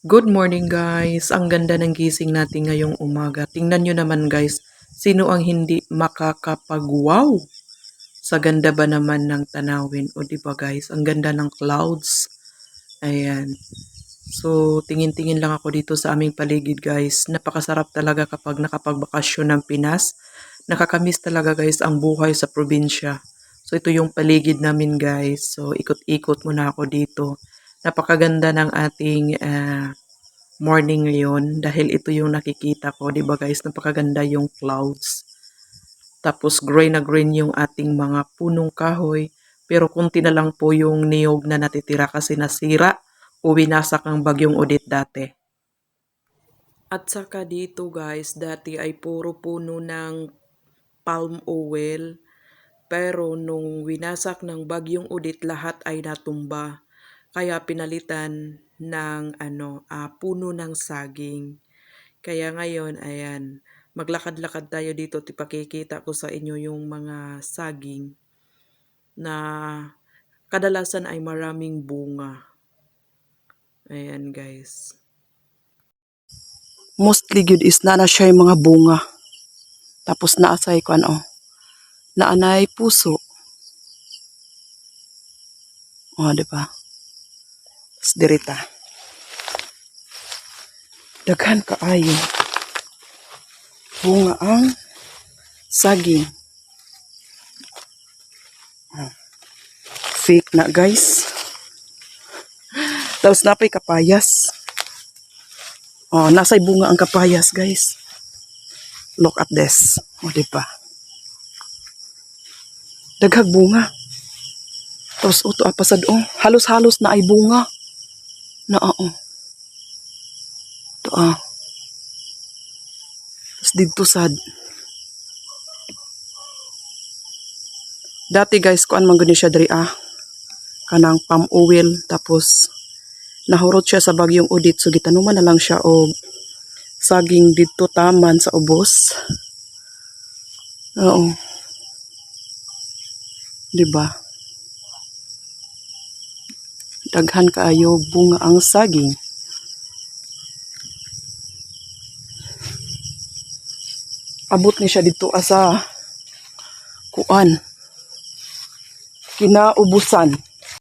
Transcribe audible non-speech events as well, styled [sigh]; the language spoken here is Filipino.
Good morning guys! Ang ganda ng gising natin ngayong umaga. Tingnan nyo naman guys, sino ang hindi makakapag-wow? Sa ganda ba naman ng tanawin? O di ba guys, ang ganda ng clouds. Ayan. So, tingin-tingin lang ako dito sa aming paligid guys. Napakasarap talaga kapag nakapagbakasyon ng Pinas. Nakakamiss talaga guys ang buhay sa probinsya. So, ito yung paligid namin guys. So, ikot-ikot muna ako dito. Napakaganda ng ating ah, morning ngayon dahil ito yung nakikita ko. 'di ba guys? Napakaganda yung clouds. Tapos gray na green yung ating mga punong kahoy. Pero kunti na lang po yung niyog na natitira kasi nasira o winasak ang bagyong udit dati. At saka dito guys, dati ay puro puno ng palm oil. Pero nung winasak ng bagyong udit, lahat ay natumba. Kaya pinalitan ng ano, ah, puno ng saging. Kaya ngayon, ayan, maglakad-lakad tayo dito at ipakikita ko sa inyo yung mga saging na kadalasan ay maraming bunga. Ayan guys. mostly good is na siya yung mga bunga. Tapos naasay ko ano, naanay puso. O, di ba? Dirita. Daghan kaayo. Bunga ang saging. Ah. Fake na guys. [laughs] Tapos napay kapayas. Oh, nasa'y bunga ang kapayas, guys. Look at this. O, di ba? Daghag bunga. Tapos, uto apasad, oh. Halos-halos na ay bunga. Na, oo. Ito, ah. Tapos, dito sad. Dati, guys, kuan man siya diri, ah. Kanang palm oil. Tapos, nahurot siya sa bagyong udit so gitanuman na lang siya og saging dito taman sa ubos. Oo. 'Di ba? Daghan kaayo bunga ang saging. Abot ni siya dito asa kuan. Kinaubusan.